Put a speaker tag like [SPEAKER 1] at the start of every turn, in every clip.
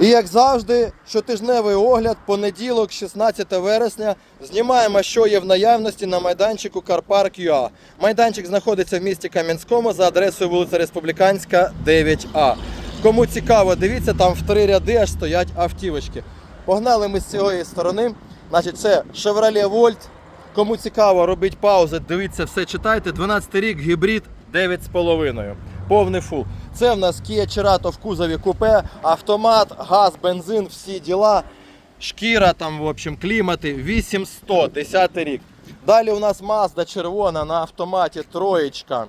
[SPEAKER 1] І як завжди, щотижневий огляд, понеділок, 16 вересня, знімаємо, що є в наявності на майданчику Карпарк ЮА. Майданчик знаходиться в місті Кам'янському за адресою вулиця Республіканська, 9А. Кому цікаво, дивіться, там в три ряди аж стоять автівочки. Погнали ми з цієї сторони. Значить, це Chevrolet Volt. Кому цікаво, робіть паузи, дивіться, все читайте. 12 рік, гібрид 9,5. Повний фул. Це в нас Kia Cerato в кузові купе, автомат, газ, бензин, всі діла. Шкіра там, в общем, клімати 8100, 10 рік. Далі у нас Mazda червона на автоматі троєчка.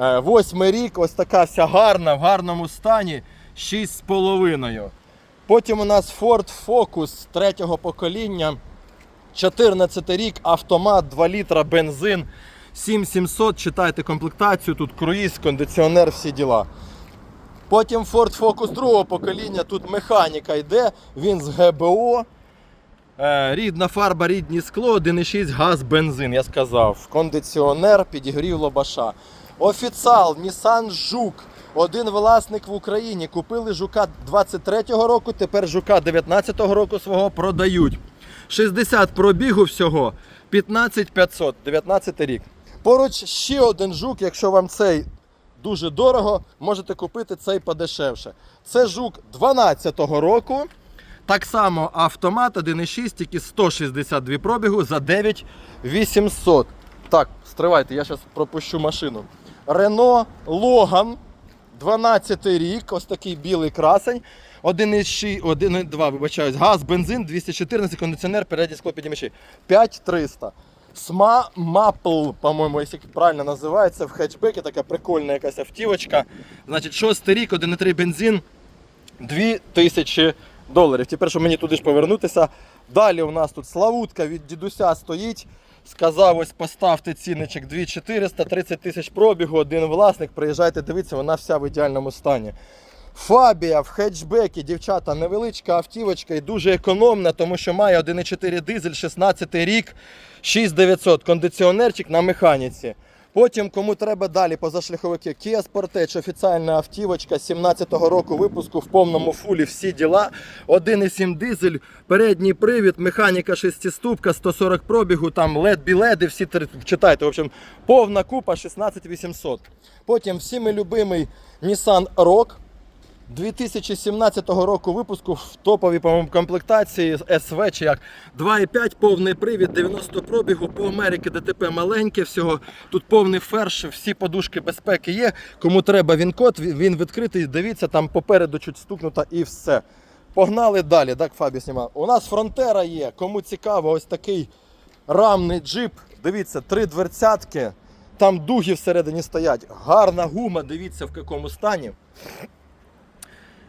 [SPEAKER 1] Е, Восьмий рік, ось така вся гарна, в гарному стані, 6,5. Потім у нас Ford Focus третього покоління. 14 рік, автомат, 2 літра, бензин, 7700, читайте комплектацію, тут круїз, кондиціонер, всі діла. Потім Ford Focus другого покоління, тут механіка йде, він з ГБО. Е, рідна фарба, рідні скло, 1,6 газ, бензин, я сказав. Кондиціонер, підігрів лобаша. Офіціал, Nissan Жук. Один власник в Україні. Купили жука 23-го року, тепер жука 19-го року свого продають. 60 пробігу всього, 15500, 19 рік. Поруч ще один жук, якщо вам цей дуже дорого, можете купити цей подешевше. Це жук 12-го року. Так само автомат 1.6, тільки 162 пробігу за 9800. Так, стривайте, я зараз пропущу машину. Рено Логан, 12 рік, ось такий білий красень. 1,6, 1,2, вибачаюсь, газ, бензин, 214, кондиціонер, передні склопідіймачі. 5300. Сма Мапл, по-моєму, якщо правильно називається, в хетчбекі така прикольна якась автівочка. Значить, 6 рік, 1,3 бензин, 2000 доларів. Тепер, щоб мені туди ж повернутися. Далі у нас тут Славутка від дідуся стоїть. Сказав, ось поставте цінничок 2400, 30 тисяч пробігу, один власник. Приїжджайте, дивіться, вона вся в ідеальному стані. Фабія в хетчбекі, дівчата, невеличка автівочка і дуже економна, тому що має 1,4 дизель, 16 рік, 6900, кондиціонерчик на механіці. Потім, кому треба далі позашляховики, Kia Sportage, офіціальна автівочка 17-го року випуску в повному фулі всі діла. 1,7 дизель, передній привід, механіка 6-ступка, 140 пробігу, там LED, біледи, всі читайте. В общем, повна купа 16800. Потім всіми любимий Nissan Rogue. 2017 року випуску в топовій по-моєму, комплектації СВ чи як 2,5 повний привід, 90 пробігу по Америці ДТП маленьке всього. Тут повний ферш, всі подушки безпеки є. Кому треба він код, він відкритий. Дивіться, там попереду чуть стукнуто і все. Погнали далі. Так, Фабі знімав. У нас фронтера є. Кому цікаво, ось такий рамний джип. Дивіться, три дверцятки. Там дуги всередині стоять. Гарна гума, дивіться в якому стані.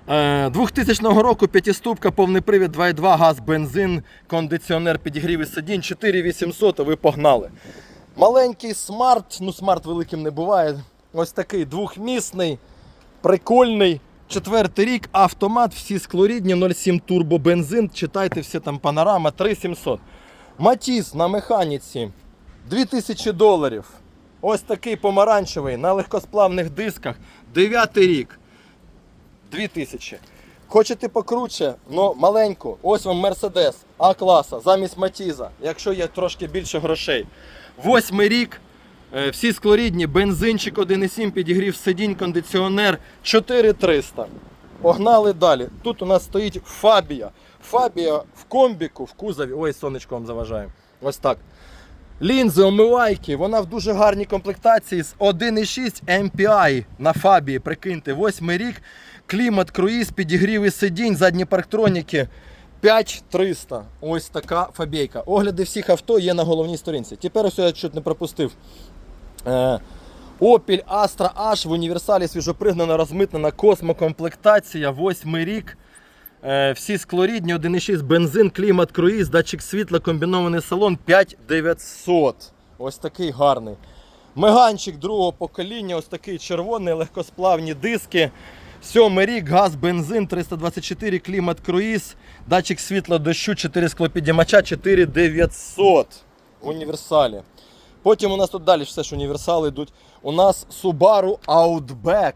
[SPEAKER 1] Е, 2000 року п'ятиступка, повний привід, 2.2, газ, бензин, кондиціонер, підігрів і сидінь, 4800, ви погнали. Маленький смарт, ну смарт великим не буває. Ось такий двохмісний, прикольний. Четвертий рік, автомат, всі склорідні, 0,7 турбобензин. Читайте все там панорама, 3700. Матіс на механіці 2000 доларів. Ось такий помаранчевий на легкосплавних дисках. Дев'ятий рік. 2000. Хочете покруче, ну маленьку. Ось вам Мерседес А-класа замість Матіза, якщо є трошки більше грошей. Восьмий рік. е, Всі склорідні, бензинчик 1,7, підігрів сидінь, кондиціонер 4300. Погнали далі. Тут у нас стоїть Фабія. Фабія в комбіку, в кузові. Ой, сонечко вам заважає. Ось так. Лінзи, омивайки, вона в дуже гарній комплектації з 1,6 MPI на Фабії. Прикиньте, восьмий рік, клімат, круїз, підігрів і сидінь, задні парктроніки. 5300. Ось така фабійка. Огляди всіх авто є на головній сторінці. Тепер ось я чуть не пропустив. Е, Opel Astra H в універсалі свіжопригнана, розмитнена космокомплектація, восьмий рік. Е, Всі склорідні, 1,6 бензин, клімат, круїз, датчик світла, комбінований салон 5900. Ось такий гарний. Меганчик другого покоління, ось такий червоний, легкосплавні диски. Сьомий рік, газ, бензин, 324, клімат, круїз, датчик світла дощу, 4 склопідіймача, 4900 в універсалі. Потім у нас тут далі все ж універсали йдуть. У нас Subaru Outback.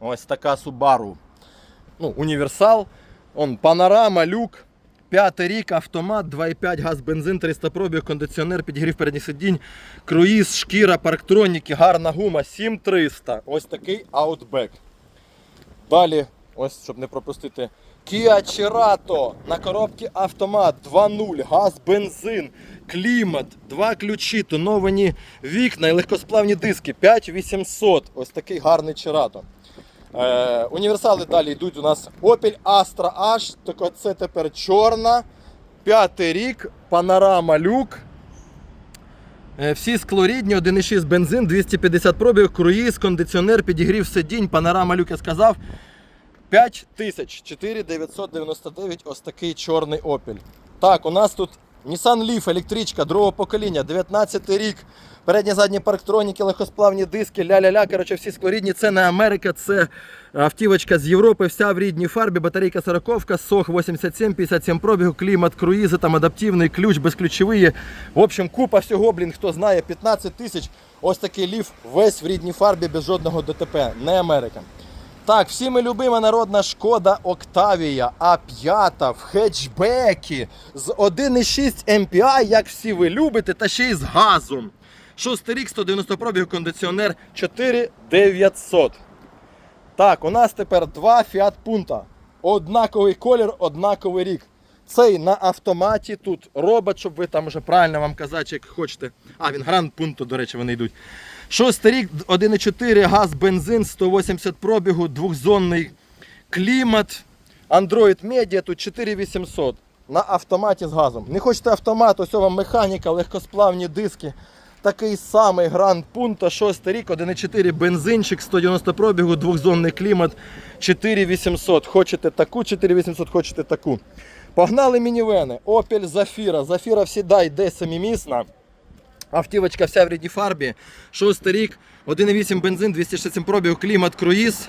[SPEAKER 1] Ось така Subaru. Ну, універсал. Он панорама, люк. П'ятий рік, автомат, 2,5 газ, бензин, 300 пробіг, кондиціонер, підігрів передніх сидінь, круїз, шкіра, парктроніки, гарна гума, 7300. Ось такий аутбек. Далі, ось щоб не пропустити. Kia Cerato на коробці автомат 2.0, газ, бензин, клімат, два ключі, тоновані вікна і легкосплавні диски 5800. Ось такий гарний Cerato. Е, універсали далі йдуть у нас Opel Astra H, це тепер чорна. П'ятий рік, панорама люк. Е, Всі склорідні, 1,6 бензин, 250 пробіг, круїз, кондиціонер, підігрів сидінь, панорама люк сказав. 5 тисяч 4999 ось такий чорний опіль. Так, у нас тут Nissan Leaf, електричка, другого покоління, 19 рік. Передні задні парктроніки, легкосплавні диски, ля-ля-ля. Коротше, всі склорідні. Це не Америка, це автівочка з Європи, вся в рідній фарбі, батарейка 40, сох 87, 57 пробігу, клімат, круїзи, там адаптивний ключ, безключовий. В общем, купа всього, блін, хто знає, 15 тисяч. Ось такий ліф весь в рідній фарбі без жодного ДТП. Не Америка. Так, всіми любима народна шкода Октавія А5 в хетчбекі з 1,6 MPI, як всі ви любите, та ще й з газом. Шостий рік, 190 пробіг, кондиціонер 4900. Так, у нас тепер два Fiat Punto. Однаковий колір, однаковий рік. Цей на автоматі тут робот, щоб ви там вже правильно вам казати, як хочете. А, він Гранд Punto, до речі, вони йдуть. Шостий рік, 1,4 газ, бензин, 180 пробігу, двохзонний клімат, Android Media, тут 4800 на автоматі з газом. Не хочете автомат, ось вам механіка, легкосплавні диски. Такий самий Гранд Punto, 6 рік, 1,4 бензинчик, 190 пробігу, двохзонний клімат, 4800. Хочете таку, 4800, хочете таку. Погнали мінівени. Opel Zafira. Zafira всіда йде семимісна. Автівочка вся в рідній фарбі. Шостий рік, 1,8 бензин, 267 пробіг, клімат, круїз.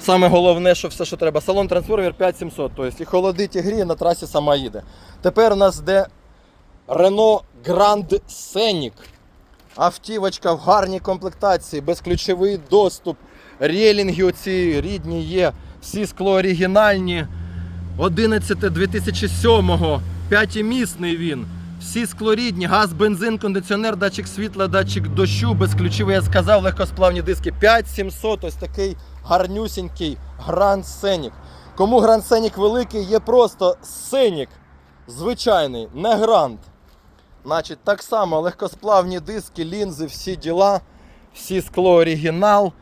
[SPEAKER 1] Саме головне, що все, що треба. Салон трансформер 5700. Тобто і холодить, і гріє, на трасі сама їде. Тепер у нас де Renault Grand Scenic. Автівочка в гарній комплектації, безключовий доступ, релінги оці рідні є, всі скло оригінальні. 11 2007 п'ятимісний він. Всі склорідні, газ, бензин, кондиціонер, датчик світла, датчик дощу, безключовий, я сказав, легкосплавні диски. 5700, ось такий гарнюсінький Grand Scenic. Кому Grand Scenic великий, є просто Scenic. Звичайний, не Grand. Значить, так само легкосплавні диски, лінзи, всі діла, всі скло оригінал.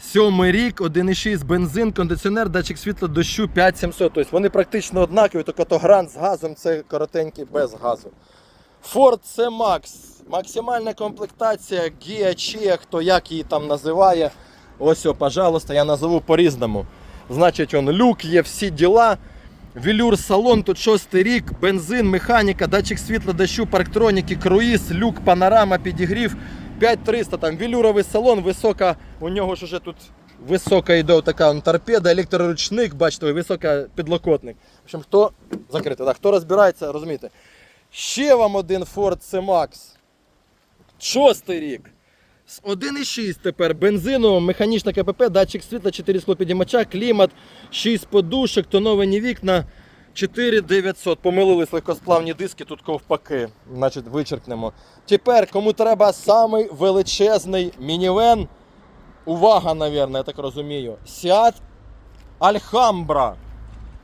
[SPEAKER 1] Сьомий рік, 1,6 бензин, кондиціонер, датчик світла дощу 5700. Тобто вони практично однакові, тільки то грант з газом, це коротенький без газу. Ford C-Max. Максимальна комплектація Gia Che, хто як її там називає. Ось, о, пожалуйста, я назову по-різному. Значить, он люк є, всі діла. Велюр салон, тут шостий рік, бензин, механіка, датчик світла, дощу, парктроніки, круїз, люк, панорама, підігрів. 5300, там велюровий салон, висока, у нього ж уже тут висока йде така торпеда, електроручник, бачите, висока підлокотник. В общем, хто закрито, так, хто розбирається, розумієте. Ще вам один Ford C-Max. Шостий рік. З 1,6 тепер бензину, механічна КПП, датчик світла, 4 склопідіймача, клімат, 6 подушок, тоновані вікна, 4900. Помилились легкосплавні диски, тут ковпаки. Значить, вичеркнемо. Тепер, кому треба самий величезний мінівен. Увага, навірно, я так розумію. Seat Alhambra.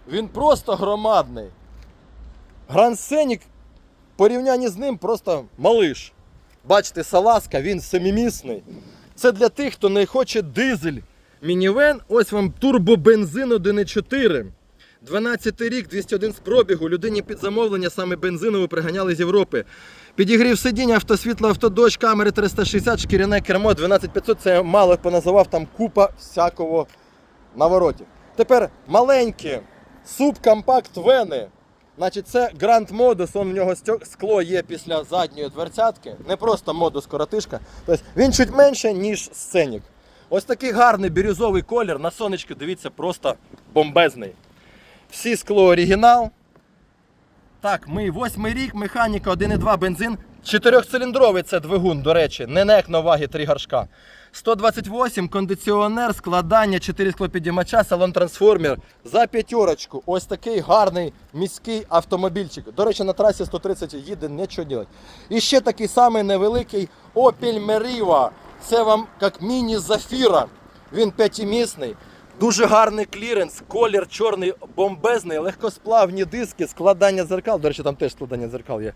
[SPEAKER 1] Він просто громадний. Гранд Сенік в порівнянні з ним просто малиш. Бачите, салазка, він семимісний. Це для тих, хто не хоче дизель. Мінівен, ось вам турбобензин 1.4. 12 рік, 201 з пробігу. Людині під замовлення саме бензинову приганяли з Європи. Підігрів сидіння, автосвітло, автодощ, камери 360, шкіряне кермо 12500. Це мало поназивав там купа всякого наворотів. Тепер маленькі субкомпакт вени. Значить, це Grand Modus, он в нього скло є після задньої дверцятки. Не просто модус коротишка. Тобто він чуть менше, ніж сценік. Ось такий гарний бірюзовий колір. На сонечку, дивіться, просто бомбезний. Всі скло оригінал. Так, ми восьмий рік, механіка 1,2 бензин. Чотирьохциліндровий це двигун, до речі, не як на вагі три горшка. 128, кондиціонер, складання, 4 склопідіймача, салон трансформер. За п'ятерочку. Ось такий гарний міський автомобільчик. До речі, на трасі 130 їде, нічого робити. І ще такий самий невеликий Opel Meriva. Це вам як міні-зафіра. Він п'ятимісний. Дуже гарний кліренс, колір чорний, бомбезний, легкосплавні диски, складання зеркал. До речі, там теж складання зеркал є.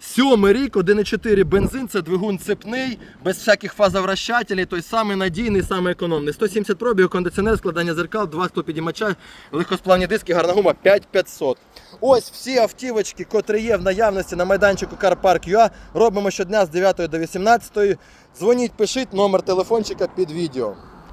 [SPEAKER 1] Сьомий рік, 1,4 бензин, це двигун цепний, без всяких фазовращателей, той самий надійний, самий економний. 170 пробігу, кондиціонер, складання зеркал, 2 підіймача, легкосплавні диски, гарна гума 5500. Ось всі автівочки, котрі є в наявності на майданчику Car Park робимо щодня з 9 до 18. Дзвоніть, пишіть номер телефончика під відео.